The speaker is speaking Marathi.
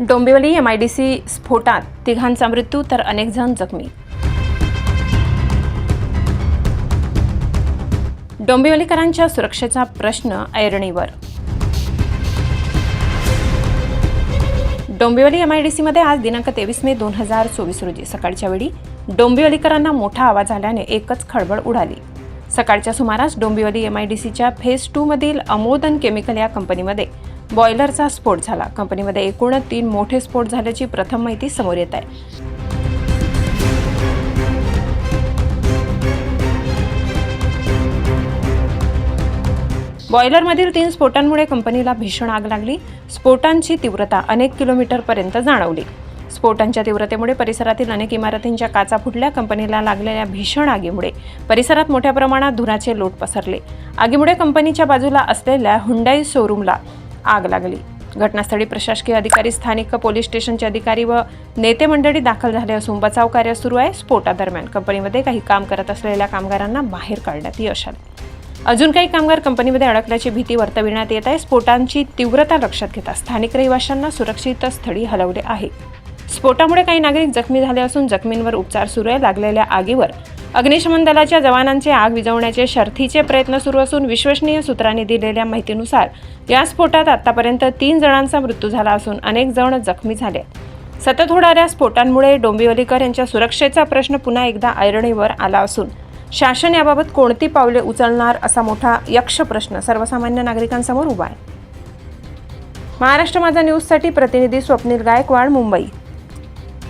डोंबिवली एमआयडीसी स्फोटात तिघांचा मृत्यू तर अनेक जण जखमी. डोंबिवलीकरांच्या सुरक्षेचा प्रश्न ऐरणीवर. डोंबिवली एमआयडीसीमध्ये आज दिनांक तेवीस मे दोन हजार चोवीस रोजी सकाळच्या वेळी डोंबिवलीकरांना मोठा आवाज आल्याने एकच खळबळ उडाली. सकाळच्या सुमारास डोंबिवली एमआयडीसीच्या फेज फेस टूमधील अमोदन केमिकल या कंपनीमध्ये बॉयलरचा स्फोट झाला. कंपनीमध्ये एकूण तीन मोठे स्फोट झाल्याची प्रथम माहिती समोर येत आहे. बॉयलरमधील तीन स्फोटांमुळे कंपनीला भीषण आग लागली. स्फोटांची तीव्रता अनेक किलोमीटरपर्यंत जाणवली. स्फोटांच्या तीव्रतेमुळे परिसरातील अनेक इमारतींच्या काचा फुटल्या कंपनीला लागलेल्या भीषण आगीमुळे. परिसरात मोठ्या प्रमाणात धुराचे लोट पसरले. आगीमुळे कंपनीच्या बाजूला असलेल्या हुंडाई शोरूमला आग लागली. घटनास्थळी प्रशासकीय अधिकारी स्थानिक पोलीस स्टेशनचे अधिकारी व नेते मंडळी दाखल झाले असून बचाव कार्य सुरू आहे. स्फोटादरम्यान कंपनीमध्ये काही काम करत असलेल्या कामगारांना बाहेर काढण्यात यश आले. अजून काही कामगार कंपनीमध्ये अडकल्याची भीती वर्तविण्यात येत आहे. स्फोटांची तीव्रता लक्षात घेता स्थानिक रहिवाशांना सुरक्षित स्थळी हलवले आहे. स्फोटामुळे काही नागरिक जखमी झाले असून जखमींवर उपचार सुरू आहे. लागलेल्या आगीवर अग्निशमन दलाच्या जवानांचे आग विझवण्याचे शर्थीचे प्रयत्न सुरू असून विश्वसनीय सूत्रांनी दिलेल्या माहितीनुसार या स्फोटात आतापर्यंत तीन जणांचा मृत्यू झाला असून अनेक जण जखमी झाले. सतत होणाऱ्या स्फोटांमुळे डोंबिवलीकर यांच्या सुरक्षेचा प्रश्न पुन्हा एकदा ऐरणीवर आला असून शासन याबाबत कोणती पावले उचलणार असा मोठा यक्ष प्रश्न सर्वसामान्य नागरिकांसमोर उभा आहे. महाराष्ट्र माझा न्यूजसाठी प्रतिनिधी स्वप्नील गायकवाड मुंबई.